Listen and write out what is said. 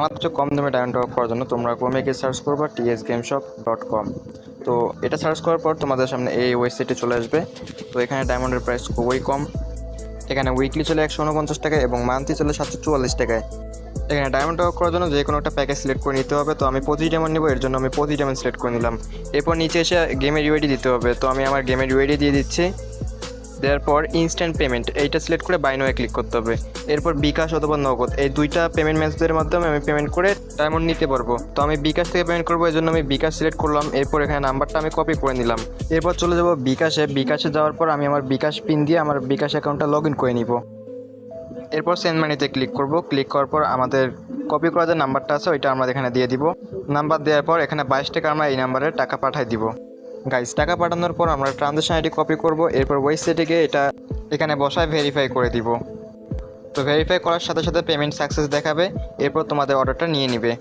মাত্র কম দামে diamond top করার জন্য তোমরা ক্রোমে গিয়ে সার্চ করবা TS game shop dot com তো এটা সার্চ করার পর তোমাদের সামনে এই ওয়েবসাইটে চলে আসবে। তো এখানে ডায়মন্ডের প্রাইস খুবই কম। এখানে উইকলি চলে একশো উনপঞ্চাশ টাকায় এবং মান্থলি চলে সাতশো চুয়াল্লিশ টাকায়। এখানে ডায়মন্ড টপ করার জন্য যে কোনো একটা প্যাকেজ সিলেক্ট করে নিতে হবে। তো আমি পঁচিশ ডায়মন্ড নেব, এর জন্য আমি প্রতি ডায়মন্ড সিলেক্ট করে নিলাম। এরপর নিচে এসে গেমের ইউআইডি দিতে হবে। তো আমি আমার গেমের ইউআইডি দিয়ে দিচ্ছি। দেওয়ার পর ইনস্ট্যান্ট পেমেন্ট এইটা সিলেক্ট করে বাইনোয়ে ক্লিক করতে হবে। এরপর বিকাশ অথবা নগদ, এই দুইটা পেমেন্ট মেথডের মাধ্যমে আমি পেমেন্ট করে ডায়মন্ড নিতে পারব। তো আমি বিকাশ থেকে পেমেন্ট করব এই জন্য আমি বিকাশ সিলেক্ট করলাম, এরপর এখানে নাম্বারটা আমি কপি করে নিলাম। এরপর চলে যাব বিকাশে বিকাশে যাওয়ার পর আমি আমার বিকাশ পিন দিয়ে আমার বিকাশ অ্যাকাউন্টটা লগ ইন করে নিব। এরপর সেন্ড মানিতে ক্লিক করব ক্লিক করার পর আমাদের কপি করা যে নাম্বারটা আছে, ওইটা আমরা এখানে দিয়ে দিব। নাম্বার দেওয়ার পর এখানে বাইশ টাকা আমরা এই নাম্বারে টাকা পাঠাই দিব। গাইস টাকা পাঠানোর পর আমরা ট্রানজ্যাকশন আইডি কপি করব, এরপর ওয়েবসাইটে গিয়ে এটা এখানে বসায় ভেরিফাই করে দিব। তো ভেরিফাই করার সাথে সাথে পেমেন্ট সাকসেস দেখাবে, এরপর তোমাদের অর্ডারটা নিয়ে নিবে।